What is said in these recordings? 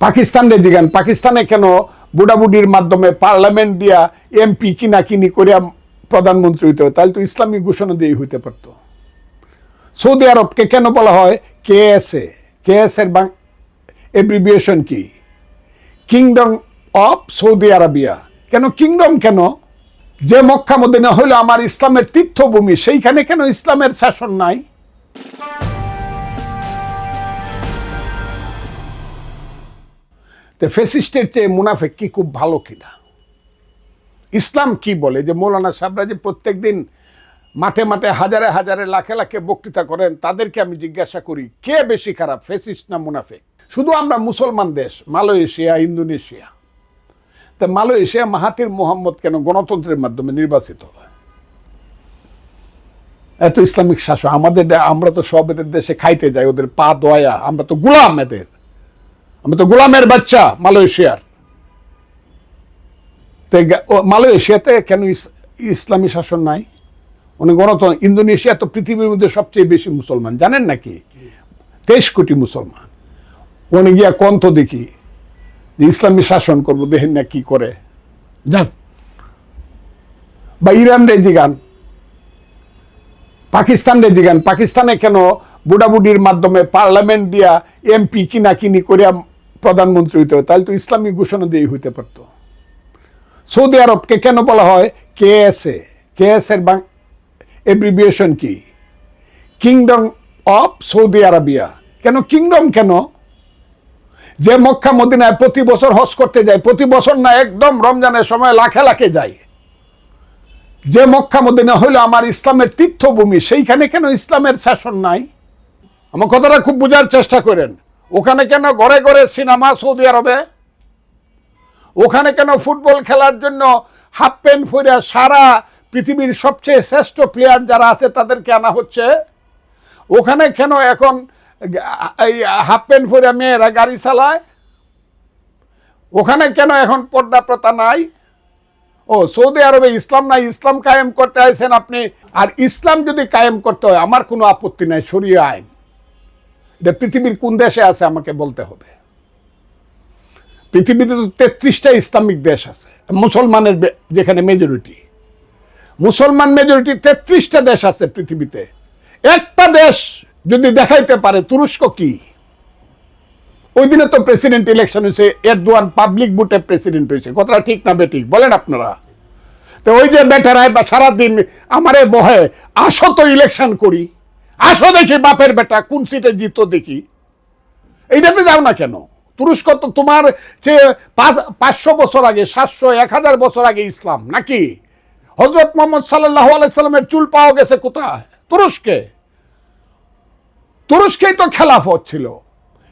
পাকিস্তানে জিগান, পাকিস্তানে কেন বুড়াবুড়ির মাধ্যমে পার্লামেন্ট দিয়া এমপি কিনা কিনি করিয়া প্রধানমন্ত্রী হইতে হয়? তাহলে তো ইসলামী ঘোষণা দিয়ে হইতে পারত। সৌদি আরবকে কেন বলা হয় K S A K S এর বাং এব্রিভিয়েশন কি? কিংডম অফ সৌদি আরবিয়া কেন কিংডম কেন? যে মক্কা মদিনা হইল আমার ইসলামের তীর্থভূমি, সেইখানে কেন ইসলামের শাসন নাই? তো ফেসিস্টের চেয়ে মুনাফেক কি খুব ভালো কিনা? ইসলাম কি বলে? যে মৌলানা সাহরা যে প্রত্যেক দিন মাঠে মাঠে হাজারে হাজারে লাখে লাখে বক্তৃতা করেন, তাদেরকে আমি জিজ্ঞাসা করি, কে বেশি খারাপ ফেসিস্ট না মুনাফেক শুধু আমরা মুসলমান দেশ, মালয়েশিয়া, ইন্দোনেশিয়া। তা মালয়েশিয়া মাহাতির মোহাম্মদ কেন গণতন্ত্রের মাধ্যমে নির্বাচিত হয়? এত ইসলামিক শাসন, আমাদের আমরা তো সব এদের দেশে খাইতে যাই, ওদের পা দয়া, আমরা তো গোলাম এদের। আমরা তো গোলামের বাচ্চা মালয়েশিয়ার। মালয়েশিয়াতে কেন ইসলামী শাসন নাই? উনি গণতন্ত্র ইন্দোনেশিয়া তো পৃথিবীর মধ্যে সবচেয়ে বেশি মুসলমান। জানেন নাকি? তেইশ কোটি মুসলমান। উনি গিয়া কন্ত দেখি যে ইসলামী শাসন করব, দেখেন না কি করে। যান। বা ইরান রে জিগান পাকিস্তান রে জিগান পাকিস্তানে কেন বুড়াবুড়ির মাধ্যমে পার্লামেন্ট দিয়া এমপি কিনা কিনি করিয়া প্রধানমন্ত্রী হইতে হয় তাহলে তো ইসলামী ঘোষণা দিয়ে হইতে পারত। সৌদি আরবকে কেন বলা হয়? K S A K S এর বাং এব্রিভিয়েশন কি? কিংডম অফ সৌদি আরবিয়া কেন? কিংডম কেন? যে মক্কা মদিনায় প্রতি বছর হজ করতে যায়, প্রতি বছর না, একদম রমজানের সময় লাখে লাখে যায়। যে মক্কা মদিনা হইল আমার ইসলামের তীর্থভূমি, সেইখানে কেন ইসলামের শাসন নাই? আমার কথাটা খুব বোঝার চেষ্টা করেন। ওখানে কেন ঘরে ঘরে সিনেমা সৌদি আরবে? ওখানে কেন ফুটবল খেলার জন্য হাফ প্যান্ট পরে সারা পৃথিবীর সবচেয়ে শ্রেষ্ঠ প্লেয়ার যারা আছে তাদেরকে আনা হচ্ছে? ওখানে কেন এখন এই হাফ প্যান্ট পরে মেয়েরা গাড়ি চালায়? ওখানে কেন এখন পর্দা প্রথা নাই? ও, সৌদি আরবে ইসলাম নাই, ইসলাম কায়েম করতে আইছেন আপনি। আর ইসলাম যদি কায়েম করতে হয়, আমার কোনো আপত্তি নাই সরিয়ে আইন। এটা পৃথিবীর কোন দেশে আছে আমাকে বলতে হবে। পৃথিবীতে তো তেত্রিশটা ইসলামিক দেশ আছে, মুসলমানের যেখানে মেজরিটি মুসলমান মেজরিটি তেত্রিশটা দেশ আছে পৃথিবীতে। একটা দেশ যদি দেখাইতে পারে, তুরস্ক কি? ওই দিনে তো প্রেসিডেন্ট ইলেকশন হয়েছে এরদোয়ান পাবলিক ভোটে প্রেসিডেন্ট হয়েছে। কথাটা ঠিক না বেঠিক বলেন আপনারা। তো ওই যে বেটারায় বা সারাদিন আমারে বহে, আসো তো ইলেকশন করি। আসো দেখি বাপের বেটা, কোন সিটে জিত দেখি। এইটাতে যাও না কেন? তুরস্ক তো তোমার যে পাঁচ, পাঁচশো বছর আগে, সাতশো, এক হাজার বছর আগে ইসলাম, নাকি? হজরত মোহাম্মদ সাল্লাহ আলাইসাল্লামের চুল পাওয়া গেছে কোথায়? তুরস্কে। তুরস্কেই তো খেলাফত ছিল।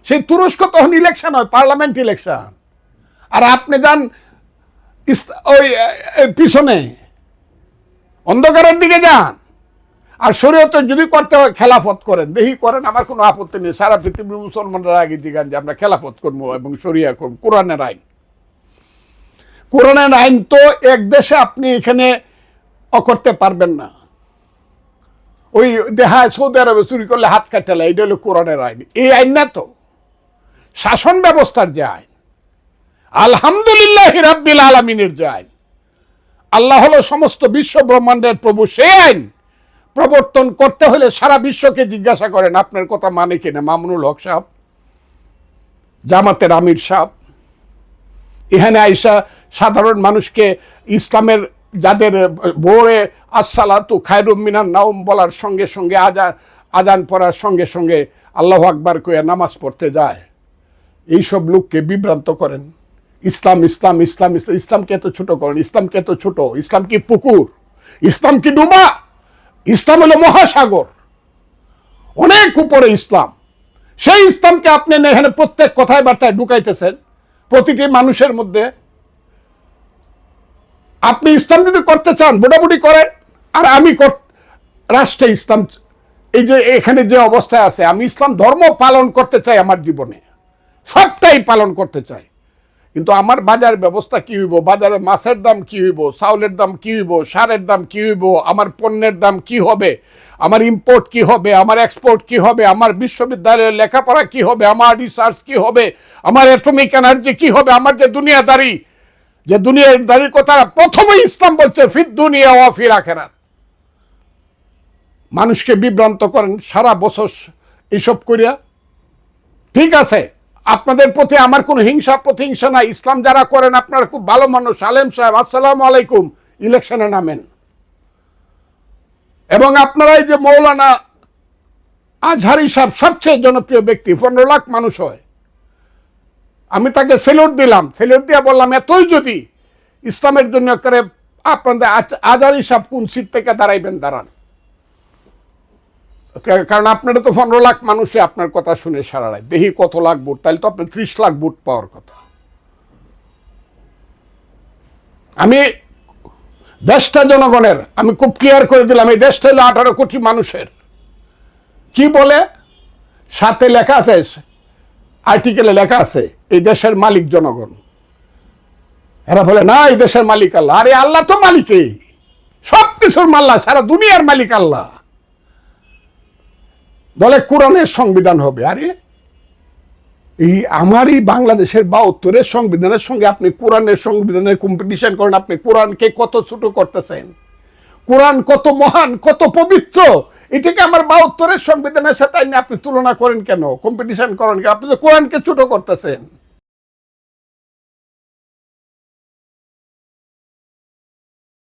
সেই তুরস্ক তখন ইলেকশন হয় পার্লামেন্ট ইলেকশন আর আপনি যান ওই পিছনে। অন্ধকারের দিকে যান। আর শরীয়তে যদি করতে হয়, খেলাফত করেন। দেখি করেন, আমার কোনো আপত্তি নেই। সারা পৃথিবীর মুসলমানরা আগে জিগান যে আমরা খেলাফত করব এবং শরিয়া করব। কোরআনের আইন। কোরআনের আইন তো এক দেশে আপনি এখানে অকরতে পারবেন না। ওই দেখা সৌদি আরবে চুরি করলে হাত কাটালে এটা হলো কোরআনের আইন। এই আইন না তো। শাসন ব্যবস্থার যে আইন। আলহামদুলিল্লাহ রাব্বিল আলমিনের যে আইন। আল্লাহ হলো সমস্ত বিশ্ব ব্রহ্মাণ্ডের প্রভু, সেই আইন। প্রবর্তন করতে হলে সারা বিশ্বকে জিজ্ঞাসা করেন, আপনার কথা মানে কিনা মামুনুল হক সাহেব, জামাতের আমির সাহেব। এখানে আইসা সাধারণ মানুষকে ইসলামের যাদের ভোরে আসসালাতু খায়রুম মিনার নাউম বলার সঙ্গে সঙ্গে আজান আজান পড়ার সঙ্গে সঙ্গে আল্লাহ আকবার কইয়া নামাজ পড়তে যায়। এইসব লোককে বিভ্রান্ত করেন। ইসলাম ইসলাম ইসলাম ইসলাম, ইসলামকে এত ছোট করেন। ইসলামকে এত ছোট। ইসলাম কি পুকুর? ইসলাম কি ডুবা? ইসলাম হলো মহাসাগর। অনেক উপরে ইসলাম। সেই ইসলামকে আপনি এখানে প্রত্যেক কথায় বার্তায় ঢুকাইতেছেন। প্রতিটি মানুষের মধ্যে। আপনি ইসলাম যদি করতে চান, বুটাবুটি করেন। আর আমি রাষ্ট্রে ইসলাম এই যে এখানে যে অবস্থায় আছে, আমি ইসলাম ধর্ম পালন করতে চাই আমার জীবনে। সবটাই পালন করতে চাই। কিন্তু আমার বাজার ব্যবস্থা কি হইব? বাজারে মাছের দাম কি হইব? চাউলের দাম কি হইব? সারের দাম কি হইব? আমার পণ্যের দাম কি হবে? আমার ইম্পোর্ট কি হবে? আমার এক্সপোর্ট কি হবে? আমার বিশ্ববিদ্যালয়ের লেখাপড়া কি হবে? আমার রিসার্চ কি হবে? আমার অ্যাটমিক এনার্জি কি হবে? আমার যে দুনিয়াদারি, যে দুনিয়াদারির কথা প্রথমেই ইসলাম বলছে ফির দুনিয়া ওয়া ফির আখেরাত। মানুষকে বিভ্রান্ত করেন সারা বছর এইসব করিয়া। ঠিক আছে? আপনাদের প্রতি আমার কোনো হিংসা প্রতিহিংসা নাই। ইসলাম যারা করেন, আপনারা খুব ভালো মানুষ। আলেম সাহেব, আসসালামু আলাইকুম। ইলেকশনে নামেন। এবং আপনারাই যে মৌলানা আজহারি সাহেব, সবচেয়ে জনপ্রিয় ব্যক্তি, পনেরো লাখ মানুষ হয়। আমি তাকে সেলুট দিলাম। সেলুট দিয়ে বললাম, এতই যদি ইসলামের জন্য করে আপনাদের আজ- আজহারি সাহেব কোন সিট থেকে দাঁড়াইবেন? দাঁড়ান। কারণ আপনারা তো পনেরো লাখ মানুষে আপনার কথা শুনে সারা রায় দেখি কত লাখ ভোট, তাহলে তো আপনি ত্রিশ লাখ ভোট পাওয়ার কথা। আমি দেশটা জনগণের, আমি খুব ক্লিয়ার করে দিলাম, এই দেশটা হলো আঠারো কোটি মানুষের। কি বলে? সাথে লেখা আছে আর্টিকেলে লেখা আছে, এই দেশের মালিক জনগণ। এরা বলে, না, এই দেশের মালিক আল্লাহ। আরে, আল্লাহ তো মালিকই। সব কিছুর মাল্লা, সারা দুনিয়ার মালিক আল্লাহ। বলে কোরআনের সংবিধান হবে। আরে, এই আমারই বাংলাদেশের বাহাত্তরের সংবিধানের সঙ্গে আপনি কোরআনের সংবিধানের কম্পিটিশন করেন, আপনি কোরআনকে কত ছোট করতেছেন? কোরআন কত মহান, কত পবিত্র? এটাকে আমার বাহাত্তরের সংবিধানের সাথে আপনি তুলনা করেন কেন? কম্পিটিশন করেন কেন? আপনি তো কোরআনকে ছোট করতেছেন।